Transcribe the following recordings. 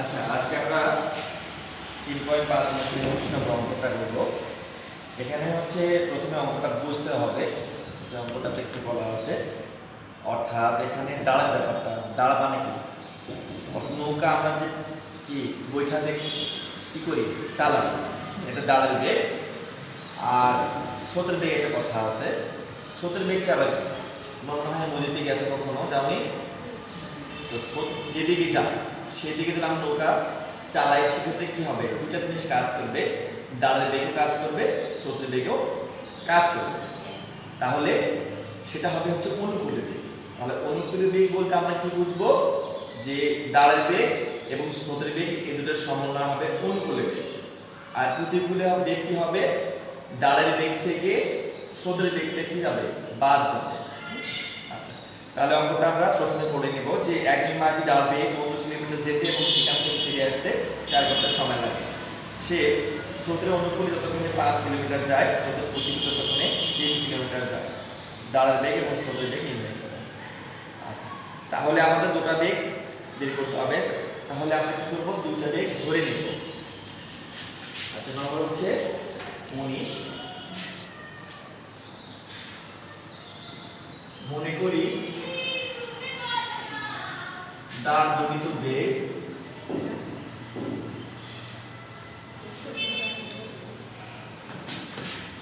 আচ্ছা আজকে আমরা তিন পয়েন্ট পাঁচ অনুষ্ঠিত অঙ্কটা করব। এখানে হচ্ছে প্রথমে অঙ্কটা বুঝতে হবে, যে অঙ্কটা দেখতে বলা হচ্ছে। অর্থাৎ এখানে দাঁড়ার ব্যাপারটা আছে। দাঁড়া মানে কি? অর্থাৎ নৌকা আমরা যে কি বৈঠা দেখি, কি করি? চালাই। এটা দাঁড়ের বেগ। আর স্রোতের বেগ একটা কথা আছে। স্রোতের বেগটা আবার মনে হয় নদীতে গেছে কখনো? যাওনি তো স্রোত যেদিকে যায় সেদিকে যদি আমরা নৌকা চালাই, সেক্ষেত্রে কি হবে? দুটা জিনিস কাজ করবে। দাঁড়ের বেগও কাজ করবে, স্রোতের বেগেও কাজ করবে। তাহলে সেটা হবে হচ্ছে অনুকূলের বেগ। তাহলে অনুকূলের বেগ বলতে আমরা কি বুঝব? যে দাঁড়ের বেগ এবং স্রোতের বেগ এই দুটোর সমন্বয় হবে অনুকূলের বেগ। আর প্রতিকূলে বেগ কি হবে? দাঁড়ের বেগ থেকে স্রোতের বেগটা কি যাবে? বাদ যাবে। আচ্ছা তাহলে অঙ্কটা আমরা প্রথমে পড়ে নেব যে একজন মাঝি দাঁড়াবে পনেরো কিলোমিটার যেতে এবং সেখান থেকে ফিরে আসতে চার ঘণ্টা সময় লাগে। সে স্রোতের অনুকূলে যতক্ষণে পাঁচ কিলোমিটার যায়, স্রোতের প্রতিকূল যতক্ষণে তিন কিলোমিটার যায়। দাঁড়ার বেগ এবং স্রোতের বেগ নির্ণয় করে। আচ্ছা তাহলে আমাদের দুটা বেগ বের করতে হবে। তাহলে আমরা কি করব? দুইটা বেগ ধরে নেব। আচ্ছা নম্বর হচ্ছে উনিশ। মনে করি দাঁড় জনিত বেগ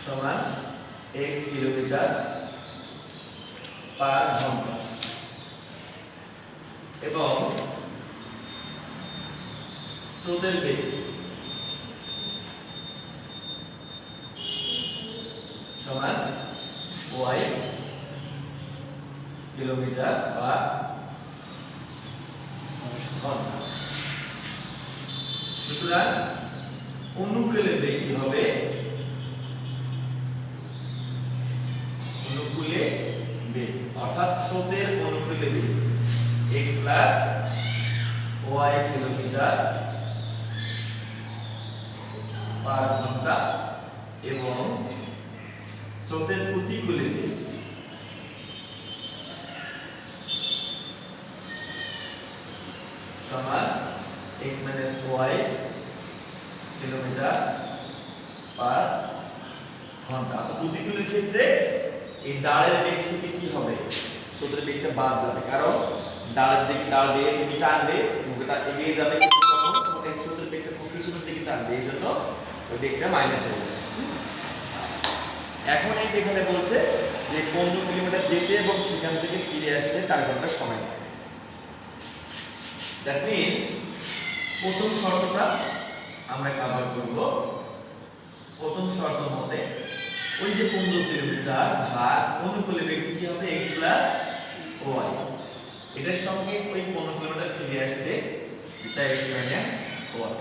সমান এক্স কিলোমিটার পার ঘণ্টা। এবং স্রোতের বেগ সমান ওয়াই কিলোমিটার বা ঘণ্টা সুতরাং অনুকূলে বেগ কি হবে অনুকূলে বেগ অর্থাৎ স্রোতের অনুকূলে বেগ x plus y kilometre per ঘণ্টা এবং স্রোতের প্রতিকূলে বেগ। সমান x minus y kilometre per ঘণ্টা। তো প্রতিকূলের ক্ষেত্রে এই দাঁড়ের বেগ থেকে কি হবে? স্রোতের বেগটা বাদ যাবে। কারণ দাঁড়ের দিকে দাঁড় দিয়ে তুমি টানবে নৌকাটা এগিয়ে যাবে তখন এই স্রোতের বেগটা খুব পিছনের দিকে টানবে। এই জন্য ওই বেগটা মাইনাস হয়ে যাবে। এখন এই যেখানে বলছে যে পনেরো কিলোমিটার যেতে এবং সেখান থেকে ফিরে আসতে চার ঘণ্টা সময় লাগে। দ্যাট মিন্স প্রথম শর্তটা আমরা কভার করব। প্রথম শর্ত মতে, ওই যে পনেরো কিলোমিটার ভাগ অনুকূলে বেগটি কি হবে? এক্স প্লাস ওয়াই এটার সঙ্গে ওই পনেরো কিলোমিটার ফিরে আসতে এটা এক্স মাইনাস ওয়াই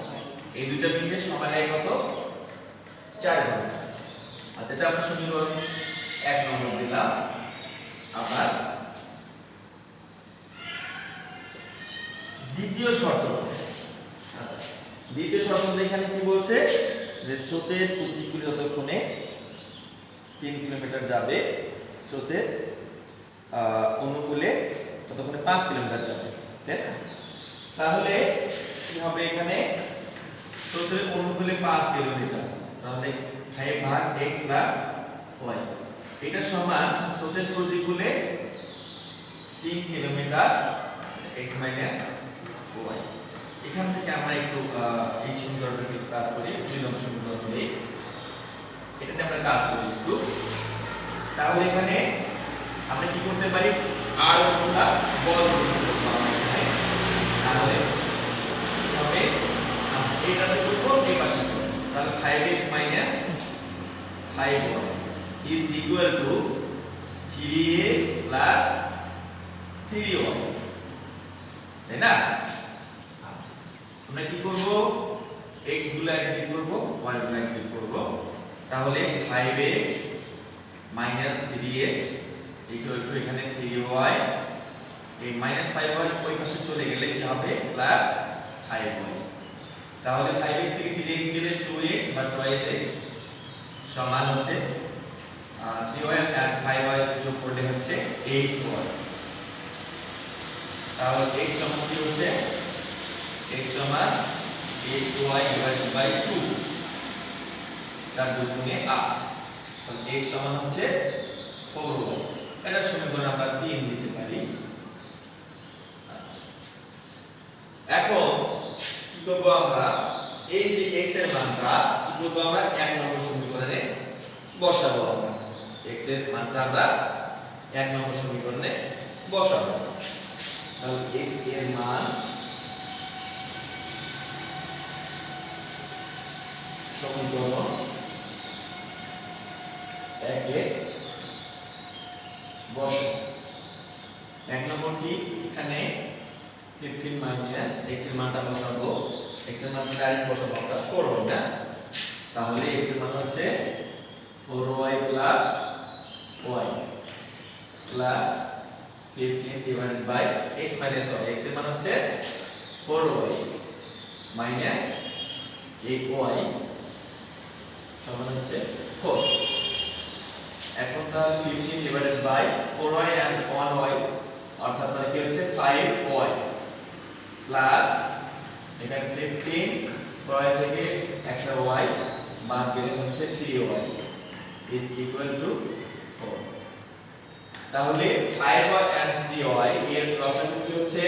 এই দুইটা মিনিটের লাগে কত? চার ঘণ্টা আচ্ছা এটা আমরা সমীকরণ এক নম্বর দিলাম। আবার দ্বিতীয় শর্ত। আচ্ছা দ্বিতীয় শর্ত এখানে কি বলছে? যে স্রোতের প্রতিকূল যতক্ষণে তিন কিলোমিটার যাবে, স্রোতের অনুকূলে ততক্ষণে পাঁচ কিলোমিটার যাবে, তাই না? তাহলে কি হবে এখানে? স্রোতের অনুকূলে পাঁচ কিলোমিটার, তাহলে ফাইভ ভাগ এক্স প্লাস ওয়াই এটা সমান স্রোতের প্রতিকূলে তিন কিলোমিটার এক্স মাইনাস এখান থেকে আমরা একটু এই সমীকরণটাকে কাজ করি নম্বর সমীকরণ নেই এটাতে আমরা কাজ করি একটু। তাহলে এখানে আমরা কি করতে পারি? আর আমরা বল। তাহলে আমরা এইটাতে করব, এই পাশে তাহলে five x minus five y is equal to three x plus three y তাই না। আমরা কি করব? X গুলো একদিক করব y গুলো একদিক করব। তাহলে 5x 3x ইকুয়াল টু এখানে 3y এই মাইনাস 5y ওই পাশে চলে গেলে কি হবে? প্লাস 5y তাহলে 5x থেকে 3x গেলে 2x বা twice x সমান হচ্ছে আহ, 3y আর 5y যোগ করলে হচ্ছে 8y তাহলে x সমান কি হচ্ছে? X সমান 8y ডিভাইডেড বাই 2 চার দুগুণে 8 তাহলে x সমান হচ্ছে 4y এটা সমীকরণ আমরা 3 দিতে পারি। আচ্ছা। এখন কি করব আমরা? এই যে x এর মানটা, কি করব আমরা? এক নম্বর সমীকরণে বসাবো আমরা। X এর মানটা আমরা এক নম্বর সমীকরণে বসাবো। তাহলে x এর মান সমীকরণ একে বসে এক নম্বরটি এখানে 15 মাইনাস x এর মানটা বসাবো। x এর 4 হয় তাহলে x এর মান হচ্ছে 4y plus y plus 15 divided by x minus y x এর মান হচ্ছে 4y মাইনাস 8y সমান হচ্ছে 4 এখন তাহলে 15 divided by 4y and 1y অর্থাৎ তাহলে কি হচ্ছে? 5y প্লাস এখানে 15 4y থেকে একটা y বাদ গেলে হচ্ছে 3y is equal to 4 তাহলে 5y and 3y এর লসাগু কি হচ্ছে?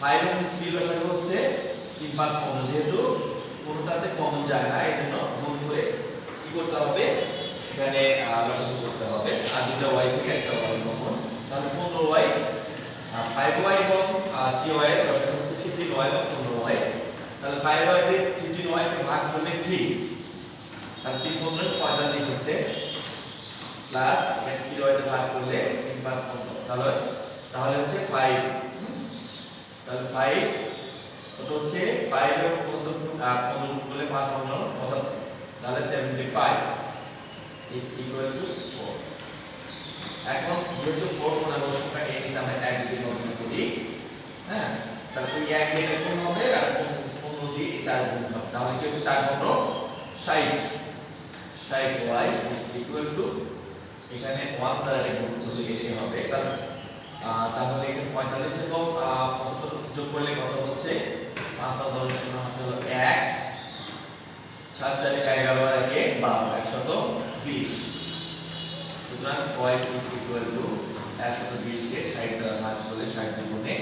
5 এবং 3 লসাগু হচ্ছে 3 5 15 যেহেতু কোনটাতে কমন যায় না, এজন্য গুণ করে করতে হবে? এখানে লসাগু করতে হবে। আর দুটো y থেকে একটা y কমন তাহলে 15y 5y এবং 3y এর লসাগু হচ্ছে 15y এবং 15y তাহলে 5y দিয়ে 15y কে ভাগ করলে 3 তাহলে 3 15 45 হচ্ছে। প্লাস এখানে 3y তে ভাগ করলে 3 5 15 তাহলে তাহলে হচ্ছে 5 তাহলে 5 কত হচ্ছে? 5 এবং কত 15 করলে 5 15 75 তাহলে 75 ইকুয়াল টু 4 এখন যেহেতু 4 পূর্ণাঙ্গ সংখ্যা আমরা এক দিয়ে গণনা করি হ্যাঁ? তাহলে ওই এক দিয়ে কোন হবে? আর 15 দিয়ে এই 4 গুণ হবে। তাহলে কি হচ্ছে? 4 15 60 60 y ইকুয়াল টু এখানে 1 দ্বারা গুণ করলে এটাই হবে। আহ, তাহলে এখানে 45 এবং আহ, 75 যোগ করলে কত হচ্ছে? 5 5 10 শূন্য হলো 1 সাত চারে এগারো আর একে বারো, একশত বিশ। সুতরাং y ইকুয়াল টু একশত বিশকে ষাট দ্বারা ভাগ করলে ষাট দুগুণে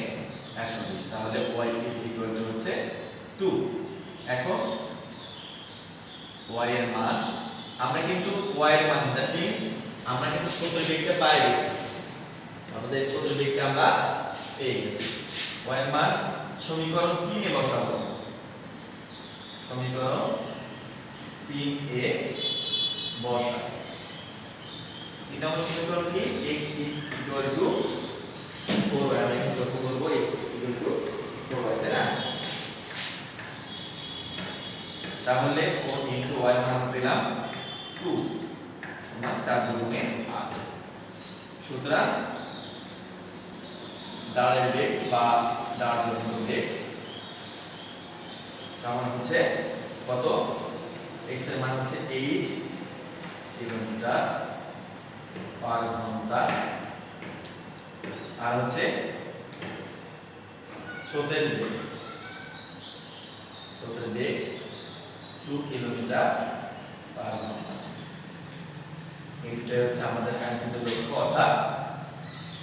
একশো বিশ। তাহলে y ইকুয়াল টু হচ্ছে টু এখন y এর মান, আমরা কিন্তু y এর মান দ্যাট মিন্স আমরা কিন্তু সূত্র দিকটা পাই গেছি। আমাদের সূত্র দিকটা আমরা পেয়ে গেছি। y এর মান সমীকরণ 3 এ বসাবো। সমীকরণ 3 এ বসা তিন নম্বর সমীকরণ কি x ইকুয়াল টু 4y আমরা এখানে লক্ষ্য করব x ইকুয়াল টু 4y তাই না? তাহলে 4 ইনটু মান আমরা পেলাম 2 সমান 4 দুগুণে 8 সুতরাং দাঁড়ের বেগ বা দাঁড় জন্য বেগ সমান হচ্ছে কত? X এর মান হচ্ছে 8 কিলোমিটার পার ঘণ্টা। আর হচ্ছে স্রোতের বেগ। স্রোতের বেগ 2 কিলোমিটার পার ঘণ্টা। এইটাই হচ্ছে আমাদের কাঙ্ক্ষিত লক্ষ্য, অর্থাৎ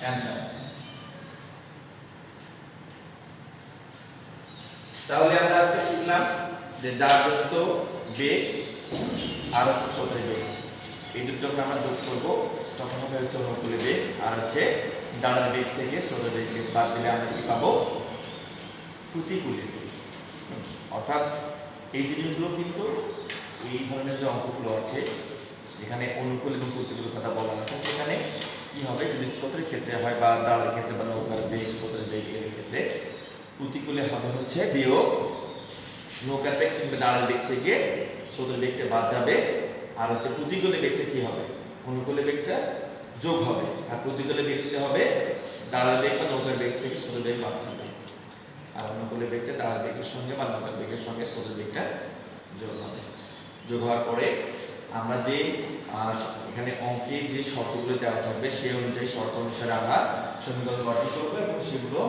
অ্যান্সার তাহলে আমরা আজকে শিখলাম যে দাঁড়যুক্ত বেগ আর হচ্ছে স্রোতের বেগ। এই যখন আমরা যোগ করব, তখন হবে হচ্ছে অনুকূলে বেগ আর হচ্ছে দাঁড়ার বেগ থেকে স্রোতের বেগকে বাদ দিলে আমরা কি পাবো? প্রতিকূলে। বেগ অর্থাৎ এই জিনিসগুলো কিন্তু এই ধরনের যে অঙ্কগুলো আছে এখানে অনুকূল এবং প্রতিকূল কথা বলা আছে, সেখানে কি হবে? যদি স্রোতের ক্ষেত্রে হয় বা দাঁড়ার ক্ষেত্রে বা নৌকার বেগ স্রোতের বেগ এর ক্ষেত্রে প্রতিকূলে হবে হচ্ছে বিয়োগ নৌকার কিংবা দাঁড়ার বেগ থেকে স্রোতের বেগটা বাদ যাবে। আর হচ্ছে প্রতিকূলে বেগটা কি হবে? অনুকূলে বেগটা যোগ হবে। আর প্রতিকূলে বেগটা হবে দাঁড়ার বেগ বা নৌকার বেগ থেকে স্রোতের বেগ বাদ যাবে। আর অনুকূলে বেগটা দাঁড়ার বেগের সঙ্গে বা নৌকার বেগের সঙ্গে স্রোতের বেগটা যোগ হবে। যোগ হওয়ার পরে আমরা যে এখানে অঙ্কে যে শর্তগুলো দেওয়া থাকবে, সেই অনুযায়ী শর্ত অনুসারে আমরা সমীকরণ গঠন করব এবং সেগুলো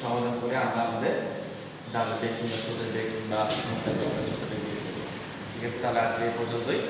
সমাধান করে আমরা আমাদের ডাল বেগ কিংবা সোজা বেগ কিংবা মোটা বেগ বা ছোট বেগ ঠিক আছে, তাহলে আজকে এই পর্যন্তই।